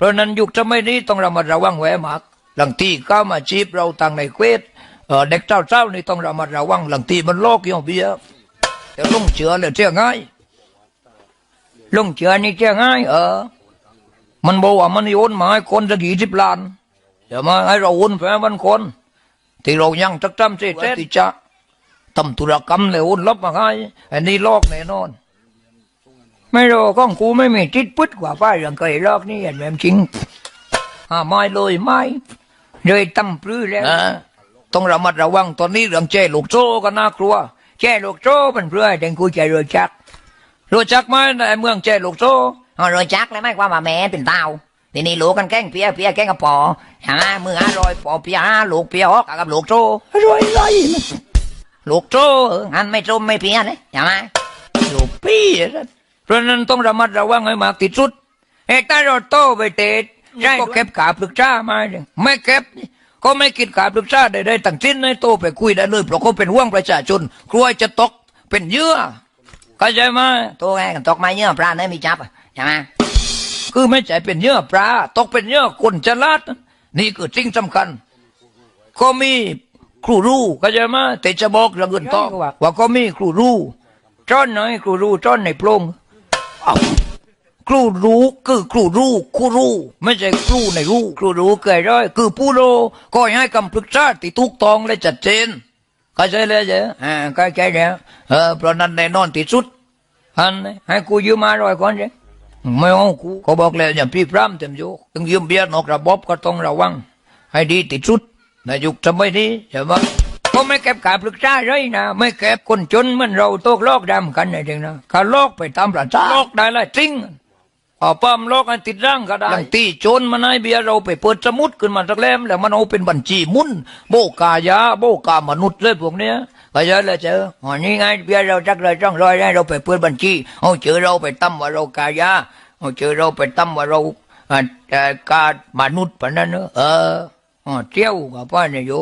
เพราะนั้นยุคสมัยนี้ต้องระมัดระวังแหวมากหลังที่เข้ามาจีบเราทางในเควสเด็กเจ้าเจ้านี่ต้องระมัดระวังหลังที่มันโลกย่างเบียแต่ลงเชื่อเลยเชื่อง่ายลงเชื่อนี่เชื่อง่าย เออ มันบอกว่ามันโยนมาให้คนจะกี่สิบล้านเดี๋ยวมาให้เราโอนไปให้มันคนที่เรายังจักจำเสียเสียที่จะทำธุรกรรมเลยโอนลบมาให้อันนี้ลอกแน่นอน ไม่รู้ของกูไม่มีจิตพุทธกว่าป้าเรื่องเคยลอกนี่เห็นไหมจริงอ่าไม่เลยไม่เลยตั้มปลื้อแล้วนะต้องระมัดระวังตอนนี้เรื่องแจ้ลูกโซ่ก็น่ากลัวแจ้ลูกโซ่เป็นเพื่อให้เด็กกูใจรู้จัก รู้จักไหมในเมืองแจ้ลูกโซ่อ๋อรู้จักเลยไหมความว่าแม่เป็นเต้าทีนี้ลูกกันแกล้งเปียเปียแกล้งกับปอใช่ไหมมืออร่อยปอเปียหาลูกเปียออกกับลูกโตอร่อยเลยลูกโตเอองั้นไม่จมไม่เปียเลยใช่ไหมลูกพี่นะเพ ราะฉะนั้นต้องระมัดระวังให้มากที่สุดเอกถ้าเราโตไปเตะได้ก็เก็บขาปรึกษามาเนี่ยไม่เก็บนี่ก็ไม่คิดขาปรึกษาใดๆตั้งสิ้นให้โตไปคุยได้เลยเพราะเขาเป็นห่วงประชาชนกลัวจะตกเป็นเหยื่อเข้าใจไหมตัวไงกันตกไม้เนื้อปลาเนี่ยมีจับอะใช่ไหมคือไม่ใช่เป็นเหยื่อปลาตกเป็นเหยื่อคนฉลาดนี่คือสิ่งสำคัญ ก็มีครูรู้เข้าใจไหมแต่จะบอกเรื่องอื่นต่อว่าก็มีครูรู้จ้อนไหนครูรู้จ้อนในโพรงเอ้า ครูรู้คือครูรู้ครูรู้ ไม่ใช่ครูในรู้ครูรู้เกิดร้อยคือผู้รู้ก็ให้คำปรึกษาที่ถูกต้องและชัดเจนเข้าใจเลยเจ้อ่าเข้าใจแล้วเออเพราะนั้นแน่นอนที่สุดอันให้กูยืมมาร้อยก่อนเจ้ไม่เอากูเขาบอกแล้วอย่าพี่พร่ำเต็มโยกถึงยืมเบียร์นอกระบบก็ต้องระวัง ให้ดีที่สุดในยุคสมัยนี้ใช่ไหม ก็ไม่เก็บการปรึกษาเลยนะ ไม่เก็บคนจนเหมือนเราตกลอกดำกันนะจริงนะข้าลอกไปตามประชาลอกได้ละจริงเอาปั้มลอกให้ติดร่างก็ได้อย่างตีโจนมันให้เบียร์เราไปเปิดสมุดขึ้นมาสักเล่มแล้วมันเอาเป็นบัญชีหมุนโบกายาโบกามนุษย์เลยพวกเนี้ยก็เยอะเลยเจออ๋อนี่ไงเบียร์เราจักเลยจ้องรอยได้เราไปเปิดบัญชีเอาเจอเราไปตั้มว่าเรากายาเอาเจอเราไปตั้มว่าเราอ่าเอ่อการมนุษย์ปะนั้นเนอะเอออ๋อเที่ยวกับป้าเนี่ยโย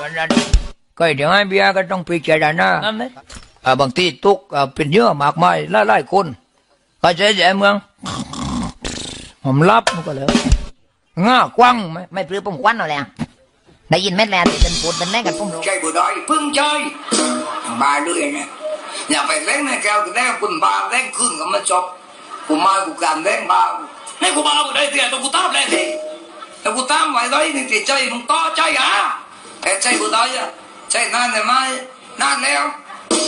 วันนั้น ก็เดี๋ยวให้เบียร์ก็ต้องพิจารณานั่นเลยอ่าบางทีตุกอ่าเป็นเยอะมากมายหลายๆคนก็ใช้ใจเมืองผมรับมันก็แล้วง่ากว้างไหมไม่ปลื้มปุ่มควันเอาแล้วได้ยินเม็ดแล้วที่เป็นปูนเป็นแม่กันปุ่มรู้ chơi bữa đói phương chơi ba đứa này nhà phải lấy này kêu từ đây quần ba lấy cưng cái mà chọc của mai của cảm lấy ba này của ba ở đây thì tôi của táp lên thì tôi của táp ngoài đấy thì chỉ chơi không to chơi à để chơi bữa đói à chơi nan này mai nan leo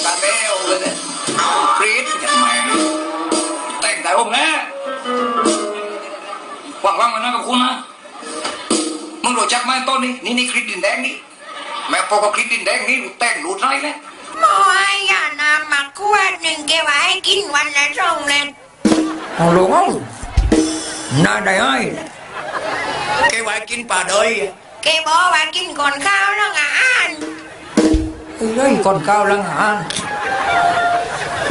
cả leo rồi đấy Creed cái mẹ tay tại hôm nghe quảng quang mà nó gặp khuôn á มึงรู้จักไหมต้นนี้นี่นี่คลิปดินแดงนี่แม่พอกับคลิปดินแดงนี่แต่งรูดไรเลยหมอยอย่านำมาขวดหนึ่งแกไว้กินวันละสองเล่มเอาลงเอาน่าได้ไอ้แกไว้กินป่าเดยแกบอกว่ากินก่อนข้าวแล้วงาน เฮ้ยคนข้าวลังหาร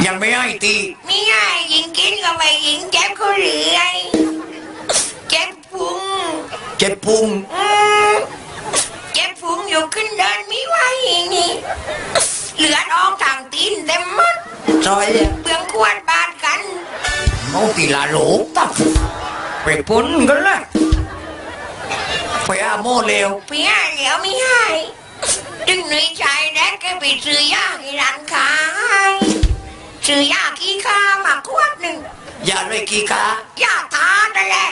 ยังไม่ให้ตีมีไงยิงกินก็ไปยิงเจ็บเขาเรื่อยเจ็บพุงเจ็บพุงอืมเจ็บพุงอยู่ขึ้นเดินไม่ไหวนี่เหลือดออกทางตีนเต็มหมดซอยเปลืองขวดบาดกันเอาตีลาโหลตับไปพ้นกันละไปอาโมเลวเพียเหลียวไม่ให้ จึงเหนื่อยใจแดกแกไปซื้อยาให้ร้านขายซื้อยาขี้ข้ามาขวดหนึ่งอย่าเลยกีกาอย่าทานนั่นแหละ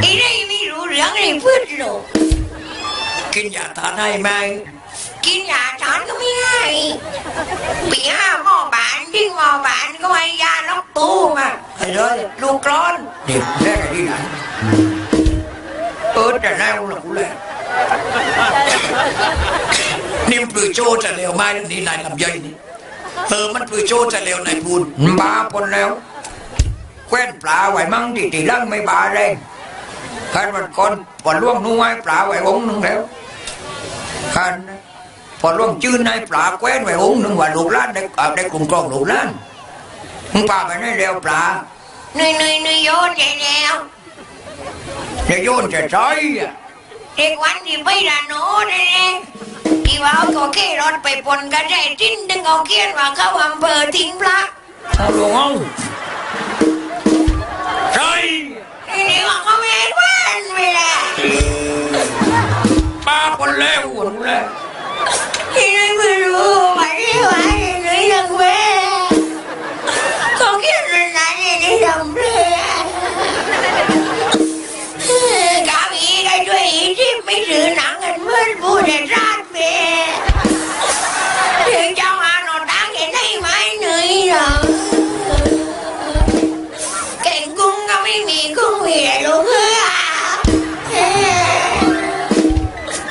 ไอ้นี่ไม่รู้เรื่องเลยพืชหรอกกินยาทานให้ไหมกินยาทานก็ไม่ให้ปีห้าหมอบานดิ้งหมอบานก็ให้ยาล็อกตู้มาไอ้เลยลูกร้อนเด็กแรกที่ไหนเออแต่แรกเรากูแหละ นี่มันปลือโจจะเร็วไหมนี่นายลำย่อยนี่เออมันปลือโจจะเร็วนายพูนบ้าปนแล้วแคว้นปลาไว้มั่งที่ตีลังไม่บาแรงขันวันก่อนพอล่วงนุ่งไว้ปลาไว้องค์หนึ่งแล้วขันพอล่วงจื้นให้ปลาแคว้นไว้องค์หนึ่งว่าลูกหล้านได้เอาได้กลุ่มกรองลูกหล้านมึงปลาไปได้แล้วปลาเหนื่อยเหนื่อยเหนื่อยโยนใจแล้วจะโยนจะใช้อะเด็กวันที่ไปดานโน้นเอง ที่ว่าเอาแค่รถไปปนกันได้ทิ้นดึงเอาเขียนว่าเข้าอำเภอทิ้งพระเอาลงเอา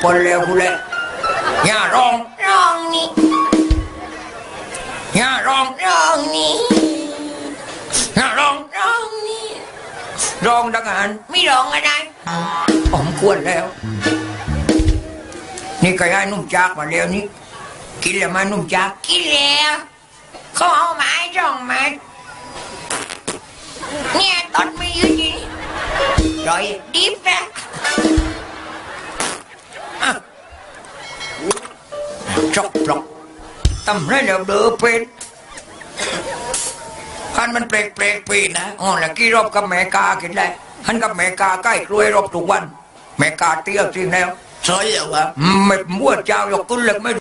คนเร็วกูเลยอย่าร้องร้องนี่อย่าร้องร้องนี่อย่าร้องร้องนี่ร้องดังหันไม่ร้องอะไรผมควรแล้ว นี่ก็ย้ายนุ่มจากมาแล้วนี่กินแล้วไหมานุ่มจากกินแล้วเขาเอาไม้จ่องมาเนี่ยตอนไม่ยืดอยู่นี่ร้อยดิบ จกปลอกตำไรเดี๋ยวเดือเป็นขันมันเปลกเปลกๆปีนะอ๋อแล้วกี่รอบกับแม่กากินได้ขันกับแม่กาใกล้กล้วยรอบทุกวันแม่กาเตี้ยจริงแล้วใช่เหรอวะไม่มั่วเจ้ายกกุ้นเหล็กไม่